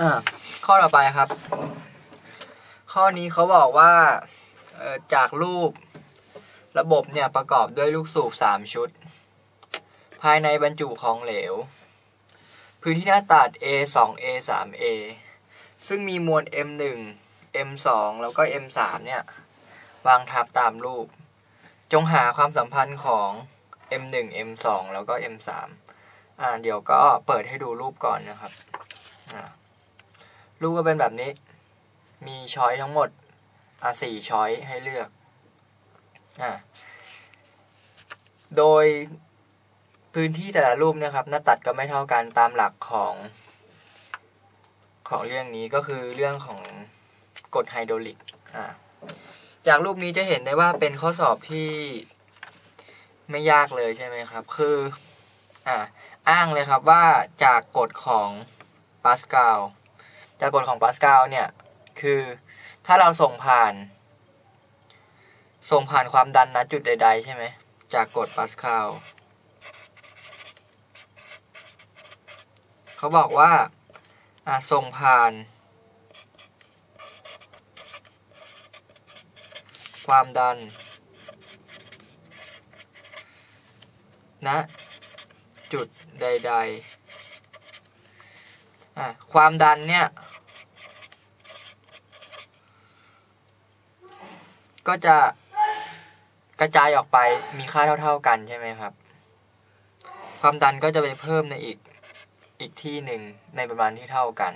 อ่าข้อต่อไปครับ ข้อนี้เขาบอกว่าจากรูประบบเนี่ยประกอบด้วยลูกสูบสามชุด ภายในบรรจุของเหลว พื้นที่หน้าตัด A 2 A 3 A ซึ่งมีมวล M 1 M 2 แล้วก็ M 3 เนี่ย วางทับตามรูป จงหาความสัมพันธ์ของ M 1 M 2 แล้วก็ M 3 อ่าเดี๋ยวก็เปิดให้ดูรูปก่อนนะครับอ่า รูปก็เป็นแบบนี้ มีช้อยทั้งหมด อ่าสี่ช้อยให้เลือก อ่า โดยพื้นที่แต่ละรูปเนะครับ หน้าตัดก็ไม่เท่ากันตามหลักของ ของเรื่องนี้ก็คือเรื่องของกฎไฮดรอลิก อ่า จากรูปนี้จะเห็นได้ว่าเป็นข้อสอบที่ไม่ยากเลยใช่ไหมครับ คือ อ่า อ้างเลยครับว่าจากกฎของปาสกาล จากกฎของปาสกาลเนี่ย คือถ้าเราส่งผ่าน ส่งผ่านความดันณจุดใด ๆ ใช่ไหม จากกฎปาสกาลเขาบอกว่าส่งผ่าน ความดันณนะจุดใด ๆ ความดันเนี่ย ก็จะกระจายออกไปมีค่าเท่า ๆกันใช่ไหมครับ ความดันก็จะไปเพิ่มในอีกอีกที่หนึ่งในประมาณที่เท่ากัน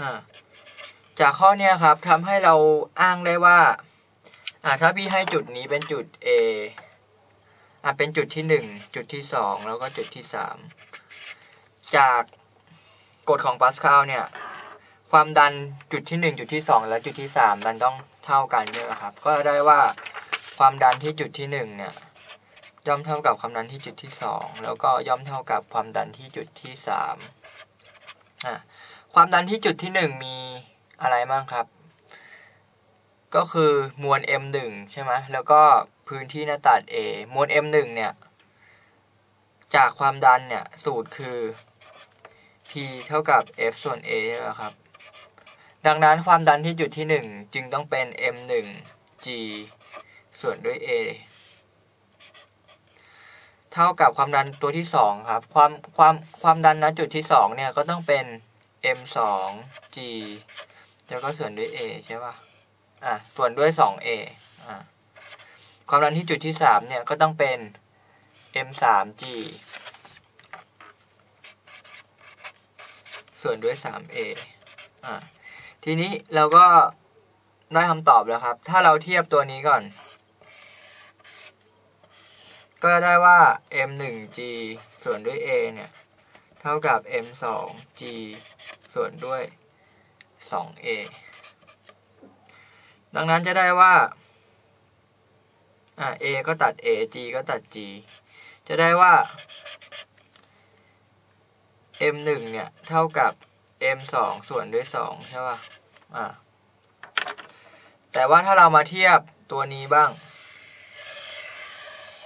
อ่า จากข้อเนี้ยครับทำให้เราอ้างได้ว่าอ่าถ้าพี่ให้จุดนี้เป็นจุด A อะเป็นจุดที่หนึ่งจุดที่สองแล้วก็จุดที่สามจากกฎของปาสคาลเนี่ย ความดันจุดที่หนึ่งจุดที่สองและจุดที่สามมันต้องเท่ากันใช่ไหมครับ ก็ได้ว่าความดันที่จุดที่หนึ่งเนี่ยย่อมเท่ากับความดันที่จุดที่สองแล้วก็ย่อมเท่ากับความดันที่จุดที่สามอะความดันที่จุดที่หนึ่งมี อะไรบ้างครับ ก็คือมวล M1 ใช่ไหมแล้วก็พื้นที่หน้าตัด A มวล M1 เนี่ย จากความดันเนี่ย สูตรคือ P เท่ากับ F ส่วน A ใช่ไหมครับ ดังนั้นความดันที่จุดที่ 1 จึงต้องเป็น M1 G ส่วนด้วย A เท่ากับความดันตัวที่ 2 ครับ ความความความดันณจุดที่ 2 เนี่ย ก็ต้องเป็น M2 G แล้วก็ส่วนด้วย A ใช่ป่ะ อะ ส่วนด้วย 2A อะ ความดันที่จุดที่ 3 เนี่ย ก็ต้องเป็น M3G ส่วนด้วย 3A อะ ทีนี้เราก็ได้คำตอบแล้วครับ ถ้าเราเทียบตัวนี้ก่อน ก็ได้ว่า M1G ส่วนด้วย A เนี่ย เท่ากับ M2G ส่วนด้วย 2A ดังนั้นจะได้ว่าอ่า A ก็ตัด A G ก็ตัด G จะได้ว่า M 1เนี่ย เท่ากับ M 2ส่วนด้วย 2 ใช่ป่ะอ่าแต่ว่าถ้าเรามาเทียบตัวนี้บ้าง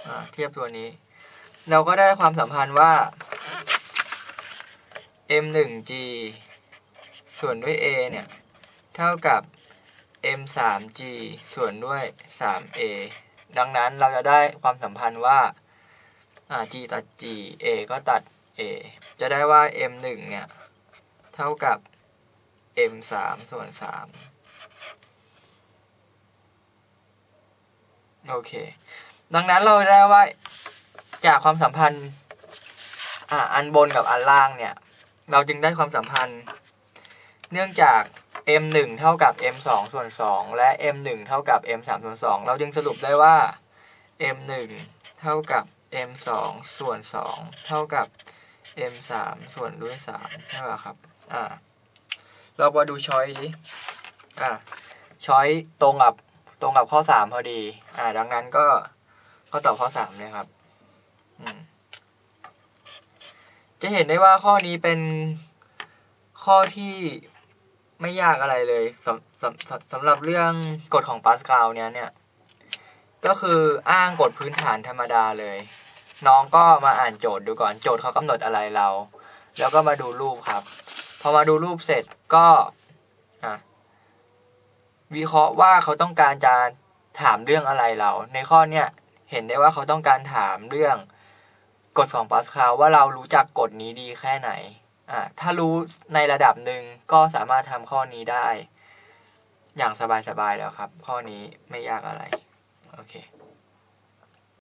อ่าเทียบตัวนี้ เราก็ได้ความสัมพันธ์ว่า M 1 G ส่วนด้วย A เนี่ย เท่ากับ M 3 G ส่วนด้วย 3A ดังนั้นเราจะได้ความสัมพันธ์ว่าอ่า G ตัด G A ก็ตัด A จะได้ว่า M 1เนี่ย เท่ากับ M 3ส่วน 3 โอเค ดังนั้นเราได้ว่าจากความสัมพันธ์อ่าอันบนกับอันล่างเนี่ย เราจึงได้ความสัมพันธ์ เนื่องจาก m 1 เท่ากับ m 2 ส่วน 2 และ m 1 เท่ากับ m 3 ส่วน 2 เราจึงสรุปได้ว่า m 1 เท่ากับ m 2 ส่วน 2 เท่ากับ m 3 ส่วนด้วย3ใช่ป่ะครับ อ่า เรามาดูช้อยดิ อ่า ช้อยตรงกับตรงกับข้อ 3 พอดี อ่า ดังนั้นก็ข้อตอบข้อ 3เลยครับ อืม จะเห็นได้ว่าข้อนี้เป็นข้อที่ ไม่ยากอะไรเลยสำสำสำหรับเรื่องกฎของปาสกาลเนี่ยเนี่ย ก็คืออ้างกฎพื้นฐานธรรมดาเลย น้องก็มาอ่านโจทย์ดูก่อนโจทย์เขากำหนดอะไรเรา แล้วก็มาดูรูปครับ พอมาดูรูปเสร็จก็วิเคราะห์ว่าเขาต้องการจะถามเรื่องอะไรเรา ในข้อเนี้ยเห็นได้ว่าเขาต้องการถามเรื่องกฎของปาสคาลว่าเรารู้จักกฎนี้ดีแค่ไหน ถ้ารู้ในระดับหนึ่งก็สามารถทำข้อนี้ได้ อย่างสบายๆแล้วครับ ข้อนี้ไม่ยากอะไร โอเค